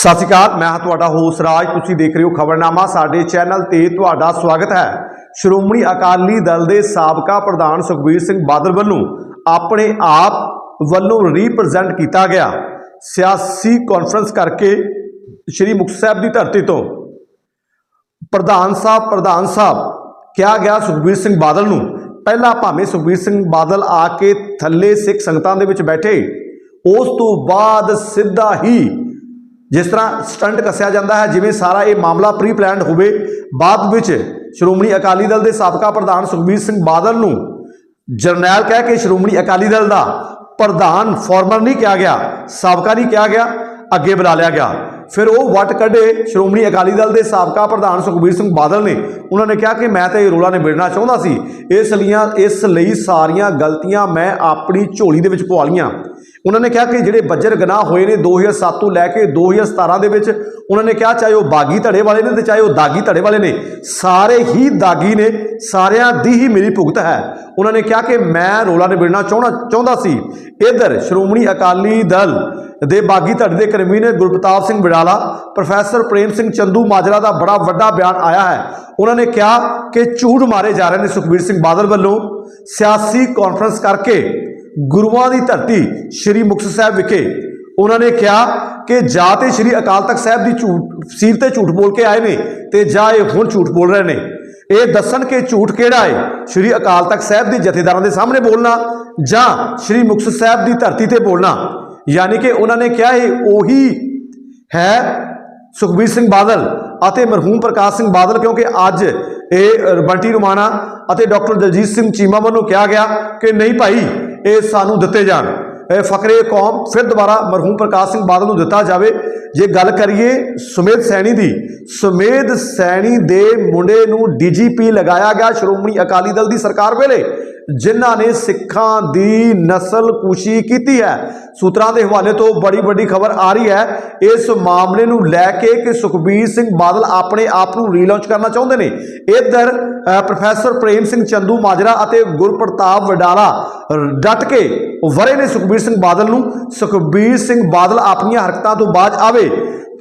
ਸਤਿ ਸ਼੍ਰੀ ਅਕਾਲ, ਮੈਂ ਹਾਂ ਤੁਹਾਡਾ ਹੋਸ ਰਾਜ। ਤੁਸੀਂ ਦੇਖ ਰਹੇ ਹੋ ਖਬਰਨਾਮਾ। ਸਾਡੇ ਚੈਨਲ ਤੇ ਤੁਹਾਡਾ ਸਵਾਗਤ ਹੈ। ਸ਼੍ਰੋਮਣੀ ਅਕਾਲੀ ਦਲ ਦੇ ਸਾਬਕਾ ਪ੍ਰਧਾਨ ਸੁਖਬੀਰ ਸਿੰਘ ਬਾਦਲ ਵੱਲੋਂ ਆਪਣੇ ਆਪ ਵੱਲੋਂ ਰਿਪਰੈਜ਼ੈਂਟ ਕੀਤਾ ਗਿਆ। ਸਿਆਸੀ ਕਾਨਫਰੰਸ ਕਰਕੇ ਸ਼੍ਰੀ ਮੁਕਤਸਰ ਸਾਹਿਬ ਦੀ ਧਰਤੀ ਤੋਂ। ਪ੍ਰਧਾਨ ਸਾਹਿਬ ਪ੍ਰਧਾਨ ਸਾਹਿਬ, ਕਿਹਾ ਗਿਆ ਸੁਖਬੀਰ ਸਿੰਘ ਬਾਦਲ ਨੂੰ। ਪਹਿਲਾਂ ਭਾਵੇਂ ਸੁਖਬੀਰ ਸਿੰਘ ਬਾਦਲ ਆ ਕੇ ਥੱਲੇ ਸਿੱਖ ਸੰਗਤਾਂ ਦੇ ਵਿੱਚ ਬੈਠੇ, ਉਸ ਤੋਂ ਬਾਅਦ ਸਿੱਧਾ ਹੀ ਜਿਸ ਤਰ੍ਹਾਂ ਸਟੰਟ ਕੱਸਿਆ ਜਾਂਦਾ ਹੈ, ਜਿਵੇਂ ਸਾਰਾ ਇਹ ਮਾਮਲਾ ਪ੍ਰੀ ਪਲਾਨਡ ਹੋਵੇ, ਬਾਅਦ ਵਿੱਚ ਸ਼੍ਰੋਮਣੀ ਅਕਾਲੀ ਦਲ ਦੇ ਸਾਬਕਾ ਪ੍ਰਧਾਨ ਸੁਖਬੀਰ ਸਿੰਘ ਬਾਦਲ ਨੂੰ ਜਰਨੈਲ ਕਹਿ ਕੇ ਸ਼੍ਰੋਮਣੀ ਅਕਾਲੀ ਦਲ ਦਾ ਪ੍ਰਧਾਨ ਫਾਰਮਰ ਨਹੀਂ ਕਿਹਾ ਗਿਆ, ਸਾਬਕਾ ਨਹੀਂ ਕਿਹਾ ਗਿਆ, ਅੱਗੇ ਬੁਲਾ ਲਿਆ ਗਿਆ। ਫਿਰ ਉਹ ਵੱਟ ਕੱਢੇ ਸ਼੍ਰੋਮਣੀ ਅਕਾਲੀ ਦਲ ਦੇ ਸਾਬਕਾ ਪ੍ਰਧਾਨ ਸੁਖਬੀਰ ਸਿੰਘ ਬਾਦਲ ਨੇ। ਉਹਨਾਂ ਨੇ ਕਿਹਾ ਕਿ ਮੈਂ ਤਾਂ ਇਹ ਰੋਲਾ ਨਿਬੇੜਨਾ ਚਾਹੁੰਦਾ ਸੀ। ਇਸ ਲਈਆਂ ਇਸ ਲਈ ਸਾਰੀਆਂ ਗਲਤੀਆਂ ਮੈਂ ਆਪਣੀ ਝੋਲੀ ਦੇ ਵਿੱਚ ਪਵਾ ਲਈਆਂ। ਉਹਨਾਂ ਨੇ ਕਿਹਾ ਕਿ ਜਿਹੜੇ ਬੱਜਰ ਗਨਾਹ ਹੋਏ ਨੇ 2007 ਤੋਂ ਲੈ ਕੇ 2017 ਦੇ ਵਿੱਚ, ਉਹਨਾਂ ਨੇ ਕਿਹਾ ਚਾਹੇ ਉਹ ਬਾਗੀ ਧੜੇ ਵਾਲੇ ਨੇ ਤੇ ਚਾਹੇ ਉਹ ਦਾਗੀ ਧੜੇ ਵਾਲੇ ਨੇ। ਸਾਰੇ ਹੀ ਦਾਗੀ ਨੇ, ਸਾਰਿਆਂ ਦੀ ਹੀ ਮੇਰੀ ਭੁਗਤ ਹੈ। ਉਹਨਾਂ ਨੇ ਕਿਹਾ ਕਿ ਮੈਂ ਰੋਲਾ ਨਿਬੇੜਨਾ ਚਾਹੁੰਦਾ ਚਾਹੁੰਦਾ ਸੀ। ਇਧਰ ਸ਼੍ਰੋਮਣੀ ਅਕਾਲੀ ਦਲ ਦੇ ਬਾਗੀ ਧੜੇ ਦੇ ਕਨਵੀਨਰ ਗੁਰਪ੍ਰਤਾਪ ਸਿੰਘ ਬਿਡਾਲਾ ਪ੍ਰੋਫੈਸਰ ਪ੍ਰੇਮ ਸਿੰਘ ਚੰਦੂ ਮਾਜਰਾ ਦਾ ਬੜਾ ਵੱਡਾ ਬਿਆਨ ਆਇਆ ਹੈ। ਉਹਨਾਂ ਨੇ ਕਿਹਾ ਕਿ ਝੂਠ ਮਾਰੇ ਜਾ ਰਹੇ ਨੇ ਸੁਖਬੀਰ ਸਿੰਘ ਬਾਦਲ ਵੱਲੋਂ। ਸਿਆਸੀ ਕਾਨਫਰੰਸ ਕਰਕੇ ਗੁਰੂਆਂ ਦੀ ਧਰਤੀ ਸ੍ਰੀ ਮੁਕਤਸਰ ਸਾਹਿਬ ਵਿਖੇ। ਉਹਨਾਂ ਨੇ ਕਿਹਾ ਕਿ ਜਾਂ ਤੇ ਸ੍ਰੀ ਅਕਾਲ ਤਖਤ ਸਾਹਿਬ ਦੀ ਝੂਠ ਸੀਰ ਤੇ ਝੂਠ ਬੋਲ ਕੇ ਆਏ ਨੇ ਤੇ ਜਾਂ ਇਹ ਹੁਣ ਝੂਠ ਬੋਲ ਰਹੇ ਨੇ। ਇਹ ਦੱਸਣ ਕਿ ਝੂਠ ਕਿਹੜਾ ਹੈ? ਸ੍ਰੀ ਅਕਾਲ ਤਖਤ ਸਾਹਿਬ ਦੇ ਜਥੇਦਾਰਾਂ ਦੇ ਸਾਹਮਣੇ ਬੋਲਣਾ ਜਾਂ ਸ੍ਰੀ ਮੁਕਤਸਰ ਸਾਹਿਬ ਦੀ ਧਰਤੀ ਤੇ ਬੋਲਣਾ? ਯਾਨੀ ਕਿ ਉਹਨਾਂ ਨੇ ਕਿਹਾ ਇਹ ਉਹੀ ਹੈ ਸੁਖਬੀਰ ਸਿੰਘ ਬਾਦਲ ਅਤੇ ਮਰਹੂਮ ਪ੍ਰਕਾਸ਼ ਸਿੰਘ ਬਾਦਲ, ਕਿਉਂਕਿ ਅੱਜ ਇਹ ਬੰਟੀ ਰੁਮਾਣਾ ਅਤੇ ਡਾਕਟਰ ਦਲਜੀਤ ਸਿੰਘ ਚੀਮਾ ਵੱਲੋਂ ਕਿਹਾ ਗਿਆ ਕਿ ਨਹੀਂ ਭਾਈ, ਇਹ ਸਾਨੂੰ ਦਿੱਤੇ ਜਾਣ। ਇਹ ਫਕਰੇ ਕੌਮ ਫਿਰ ਦੁਬਾਰਾ ਮਰਹੂਮ ਪ੍ਰਕਾਸ਼ ਸਿੰਘ ਬਾਦਲ ਨੂੰ ਦਿੱਤਾ ਜਾਵੇ। ਜੇ ਗੱਲ ਕਰੀਏ ਸੁਮੇਧ ਸੈਣੀ ਦੀ, ਸੁਮੇਧ ਸੈਣੀ ਦੇ ਮੁੰਡੇ ਨੂੰ ਡੀਜੀਪੀ ਲਗਾਇਆ ਗਿਆ ਸ਼੍ਰੋਮਣੀ ਅਕਾਲੀ ਦਲ ਦੀ ਸਰਕਾਰ ਵੇਲੇ। ਜਿਨ੍ਹਾਂ ਨੇ ਸਿੱਖਾਂ ਦੀ ਨਸਲ ਕੁਸ਼ੀ ਕੀਤੀ ਹੈ। ਸੂਤਰਾਂ ਦੇ ਹਵਾਲੇ ਤੋਂ ਬੜੀ ਵੱਡੀ ਖਬਰ ਆ ਰਹੀ ਹੈ। ਇਸ ਮਾਮਲੇ ਨੂੰ ਲੈ ਕੇ ਕਿ ਸੁਖਬੀਰ ਸਿੰਘ ਬਾਦਲ ਆਪਣੇ ਆਪ ਨੂੰ ਰੀਲਾਂਚ ਕਰਨਾ ਚਾਹੁੰਦੇ ਨੇ। ਇੱਧਰ ਪ੍ਰੋਫੈਸਰ ਪ੍ਰੇਮ ਸਿੰਘ ਚੰਦੂ ਮਾਜਰਾ ਅਤੇ ਗੁਰਪ੍ਰਤਾਪ ਵਡਾਲਾ ਡਟ ਕੇ ਵਰੇ ਨੇ ਸੁਖਬੀਰ ਸਿੰਘ ਬਾਦਲ ਨੂੰ। ਸੁਖਬੀਰ ਸਿੰਘ ਬਾਦਲ ਆਪਣੀਆਂ ਹਰਕਤਾਂ ਤੋਂ ਬਾਅਦ ਆਵੇ।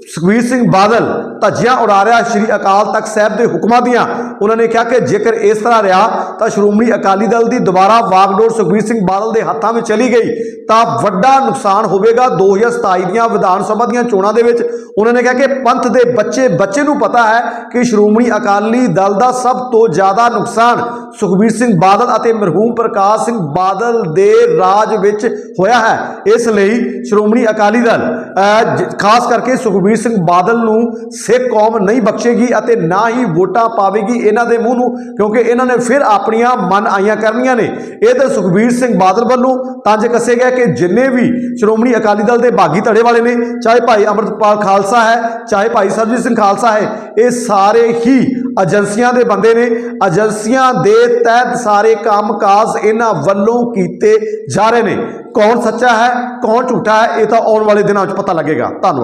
ਸੁਖਬੀਰ ਸਿੰਘ ਬਾਦਲ ਧੱਜੀਆਂ ਉਡਾ ਰਿਹਾ। ਸ਼੍ਰੀ ਅਕਾਲ ਤਖਤ ਸਾਹਿਬ ਦੇ ਹੁਕਮਾਂ ਦੀਆਂ ਉਹਨਾਂ ਨੇ ਕਿਹਾ ਕਿ ਜੇਕਰ ਇਸ ਤਰ੍ਹਾਂ ਰਿਹਾ, ਤਾਂ ਸ਼੍ਰੋਮਣੀ ਅਕਾਲੀ ਦਲ ਦੀ ਦੁਬਾਰਾ ਵਾਗਡੋਰ ਸੁਖਬੀਰ ਸਿੰਘ ਬਾਦਲ ਦੇ ਹੱਥਾਂ ਵਿੱਚ ਚਲੀ ਗਈ, ਤਾਂ ਵੱਡਾ ਨੁਕਸਾਨ ਹੋਵੇਗਾ। 2027 ਦੀਆਂ ਵਿਧਾਨ ਸਭਾ ਦੀਆਂ ਚੋਣਾਂ ਦੇ ਵਿੱਚ ਉਹਨਾਂ ਨੇ ਕਿਹਾ ਕਿ ਪੰਥ ਦੇ ਬੱਚੇ ਬੱਚੇ ਨੂੰ ਪਤਾ ਹੈ ਕਿ ਸ਼੍ਰੋਮਣੀ ਅਕਾਲੀ ਦਲ ਦਾ ਸਭ ਤੋਂ ਜ਼ਿਆਦਾ ਨੁਕਸਾਨ ਸੁਖਬੀਰ ਸਿੰਘ ਬਾਦਲ ਅਤੇ ਮਰਹੂਮ ਪ੍ਰਕਾਸ਼ ਸਿੰਘ ਬਾਦਲ ਦੇ ਰਾਜ ਵਿੱਚ ਹੋਇਆ ਹੈ। ਇਸ ਲਈ ਸ਼੍ਰੋਮਣੀ ਅਕਾਲੀ ਦਲ ਖਾਸ ਕਰਕੇ ਸੁਖਬੀਰ ਸਿੰਘ ਬਾਦਲ ਨੂੰ ਸਿੱਖ ਕੌਮ ਨਹੀਂ ਬਖਸ਼ੇਗੀ ਅਤੇ ਨਾ ਹੀ ਵੋਟਾਂ ਪਾਵੇਗੀ ਇਹਨਾਂ ਦੇ ਮੂੰਹ ਨੂੰ, ਕਿਉਂਕਿ ਇਹਨਾਂ ਨੇ ਫਿਰ ਆਪਣੀਆਂ ਮਨ ਆਈਆਂ ਕਰਨੀਆਂ ਨੇ। ਇਹ ਤਾਂ ਸੁਖਬੀਰ ਸਿੰਘ ਬਾਦਲ ਵੱਲੋਂ ਤੰਜ ਕੱਸੇ ਗਿਆ ਕਿ ਜਿੰਨੇ ਵੀ ਸ਼੍ਰੋਮਣੀ ਅਕਾਲੀ ਦਲ ਦੇ ਬਾਗੀ ਧੜੇ ਵਾਲੇ ਨੇ, ਚਾਹੇ ਭਾਈ ਅਮਰਤਪਾਲ ਖਾਲਸਾ ਹੈ, ਚਾਹੇ ਭਾਈ ਸਰਜੀਤ ਸਿੰਘ ਖਾਲਸਾ ਹੈ, ਇਹ ਸਾਰੇ ਹੀ ਏਜੰਸੀਆਂ ਦੇ ਬੰਦੇ ਨੇ। ਏਜੰਸੀਆਂ ਦੇ ਤਹਿਤ ਸਾਰੇ ਕੰਮਕਾਜ ਇਹਨਾਂ ਵੱਲੋਂ ਕੀਤੇ ਜਾ ਰਹੇ ਨੇ। ਕੌਣ ਸੱਚਾ ਹੈ, ਕੌਣ ਝੂਠਾ ਹੈ, ਇਹ ਤਾਂ ਆਉਣ ਵਾਲੇ ਦਿਨਾਂ ਵਿੱਚ ਪਤਾ ਲੱਗੇਗਾ। ਧੰਨਵਾਦ।